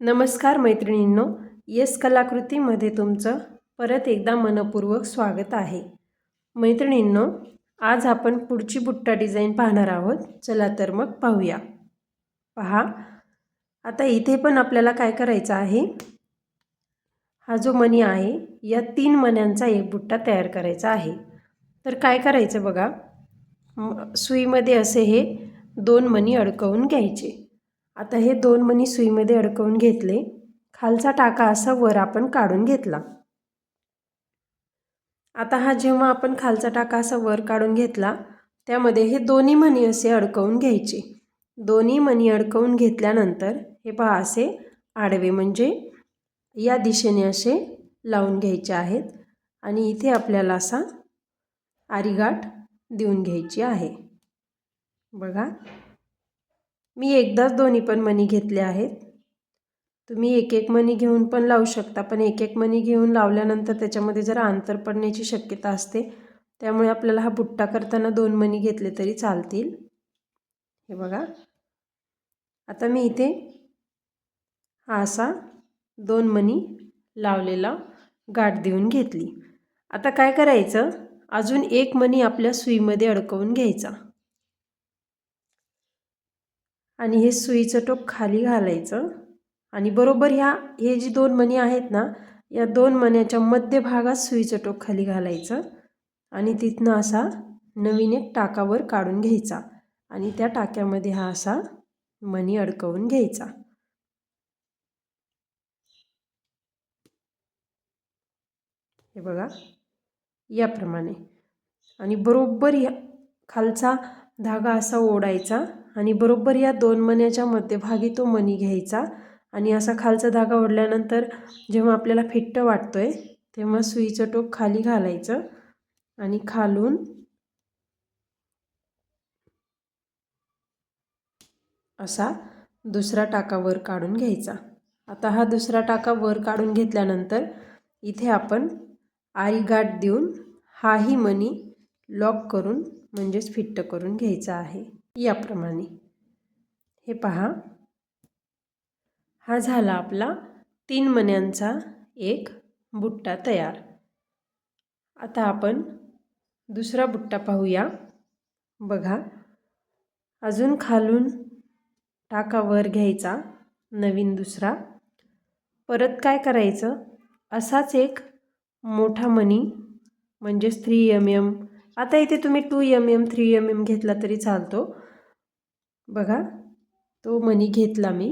नमस्कार मैत्रिणींनो येस कलाकृतीमध्ये तुमचं परत एकदा मनपूर्वक स्वागत आहे. मैत्रिणींनो आज आपण पुढची बुट्टा डिझाईन पाहणार आहोत. चला तर मग पाहूया. पहा आता इथे पण आपल्याला काय करायचं आहे? हा जो मणी आहे या तीन मण्यांचा एक बुट्टा तयार करायचा आहे. तर काय करायचं बघा? सुईमध्ये असे हे दोन मणी अडकवून घ्यायचे. आता हे दोन मणी सुईमध्ये अडकवून घेतले. खालचा टाका असा वर आपण काढून घेतला. आता हा जेव्हा आपण खालचा टाका असा वर काढून घेतला त्यामध्ये हे दोन्ही मणी असे अडकवून घ्यायचे. दोन्ही मणी अडकवून घेतल्यानंतर हे पहा असे आडवे म्हणजे या दिशेने असे लावून घ्यायचे आहेत आणि इथे आपल्याला असा आरीगाठ देऊन घ्यायची आहे. बघा. मी एकदाच दोन्ही पण मणी घेतले आहेत. तुम्ही एक एक मणी घेऊन पण लावू शकता पण एक एक मणी घेऊन लावल्यानंतर त्याच्यामध्ये जरा अंतर पडण्याची शक्यता असते. त्यामुळे आपल्याला हा बुट्टा करताना दोन मणी घेतले तरी चालतील. हे बघा. आता मी इथे हा असा दोन मणी लावलेला गाठ देऊन घेतली. आता काय करायचं? अजून एक मणी आपल्या सुईमध्ये अडकवून घ्यायचा. आणि हे सुईचं टोक खाली घालायचं. आणि बरोबर ह्या हे जी दोन मणी आहेत ना या दोन मण्याच्या मध्यभागात सुईचं टोक खाली घालायचं. आणि तिथनं असा नवीन एक टाकावर काढून घ्यायचा. आणि त्या टाक्यामध्ये हा असा मणी अडकवून घ्यायचा. हे बघा याप्रमाणे. आणि बरोबर या खालचा धागा असा ओढायचा आणि बरोबर या दोन मण्याच्या मध्यभागी तो मणी घ्यायचा आणि असा खालचा धागा ओढल्यानंतर जेव्हा आपल्याला फिट्ट वाटतो आहे तेव्हा सुईचं टोक खाली घालायचं आणि खालून असा दुसरा टाका वर काढून घ्यायचा. आता हा दुसरा टाका वर काढून घेतल्यानंतर इथे आपण आरी गाठ देऊन हाही मनी लॉक करून म्हणजेच फिट्ट करून घ्यायचा आहे. याप्रमाणे. हे पहा. हा झाला आपला तीन मण्यांचा एक बुट्टा तयार. आता आपण दुसरा बुट्टा पाहूया. बघा. अजून खालून टाकावर घ्यायचा नवीन दुसरा. परत काय करायचं? असाच एक मोठा मणी म्हणजेच थ्री एम एम आता इथे तुम्ही two M M three M M घेतला तरी चालतो. बघा तो मणी घेतला मी.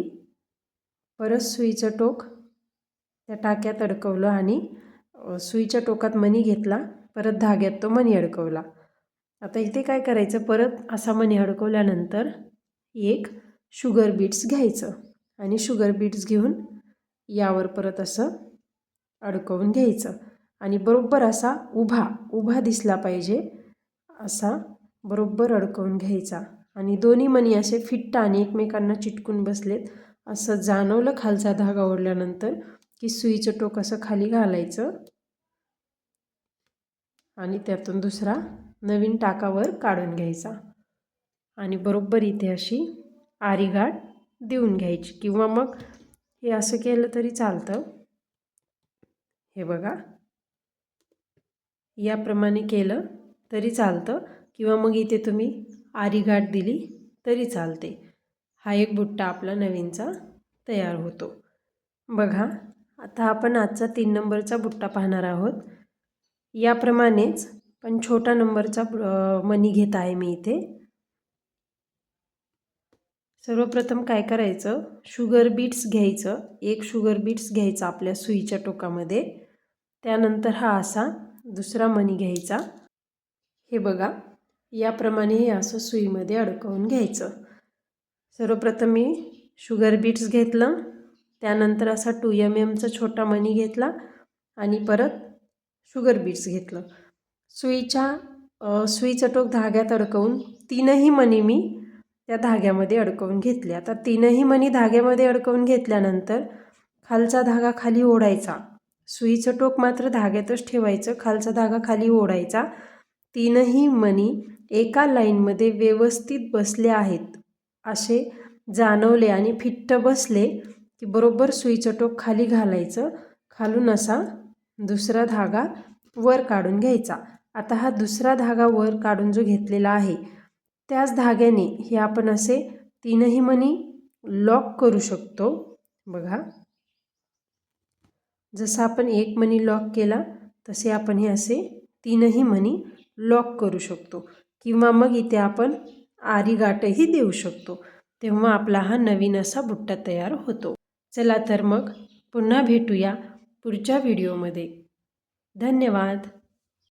परत सुईचं टोक त्या टाक्यात अडकवलं आणि सुईच्या टोकात मणी घेतला. परत धाग्यात तो मणी अडकवला. आता इथे काय करायचं? परत असा मणी अडकवल्यानंतर एक शुगर बीट्स घ्यायचं आणि शुगर बीट्स घेऊन यावर परत असं अडकवून घ्यायचं. आणि बरोबर असा उभा उभा दिसला पाहिजे. असा बरोबर अडकवून घ्यायचा. आणि दोन्ही मणी असे फिट्ट आणि एकमेकांना चिटकून बसलेत. असं जाणवलं खालचा धागा ओढल्यानंतर की सुईचं टोक असं खाली घालायचं. आणि त्यातून दुसरा नवीन टाकावर काढून घ्यायचा. आणि बरोबर इथे अशी आरीगाठ देऊन घ्यायची. किंवा मग हे असं केलं तरी चालतं. हे बघा. याप्रमाणे केलं तरी चालतं. किंवा मग इथे तुम्ही आरीघाट दिली तरी चालते. हा एक बुट्टा आपला नवीनचा तयार होतो. बघा आता आपण आजचा तीन नंबरचा बुट्टा पाहणार आहोत. याप्रमाणेच पण छोटा नंबरचा मनी घेत आहे मी इथे. सर्वप्रथम काय करायचं? शुगर बीट्स घ्यायचं. एक शुगर बीट्स घ्यायचं आपल्या सुईच्या टोकामध्ये. त्यानंतर हा असा दुसरा मणी घ्यायचा. हे बघा याप्रमाणे हे असं सुईमध्ये अडकवून घ्यायचं. सर्वप्रथम मी शुगर बीट्स घेतलं त्यानंतर असा टू एम एमचा छोटा मणी घेतला आणि परत शुगर बीट्स घेतलं. सुईच्या सुईचं टोक धाग्यात अडकवून तीनही मणी मी त्या धाग्यामध्ये अडकवून घेतले आता तीनही मणी धाग्यामध्ये अडकवून घेतल्यानंतर खालचा धागा खाली ओढायचा. सुईचं टोक मात्र धाग्यातच ठेवायचं खालचा धागा खाली ओढायचा. तीनही मणी एका लाईनमध्ये व्यवस्थित बसले आहेत. असे जाणवले आणि फिट्ट बसले की बरोबर सुईचं टोक खाली घालायचं खालून असा दुसरा धागा वर काढून घ्यायचा. आता हा दुसरा धागा वर काढून जो घेतलेला आहे त्याच धाग्याने हे आपण असे तीनही मणी लॉक करू शकतो. बघा. जसं आपण एक मनी लॉक केला तसे आपण हे असे तीनही मणी लॉक करू शकतो. किंवा मग इथे आपण आरी गाठही देऊ शकतो. तेव्हा आपला हा नवीन असा बुट्टा तयार होतो. चला तर मग पुन्हा भेटूया पुढच्या व्हिडिओमध्ये धन्यवाद!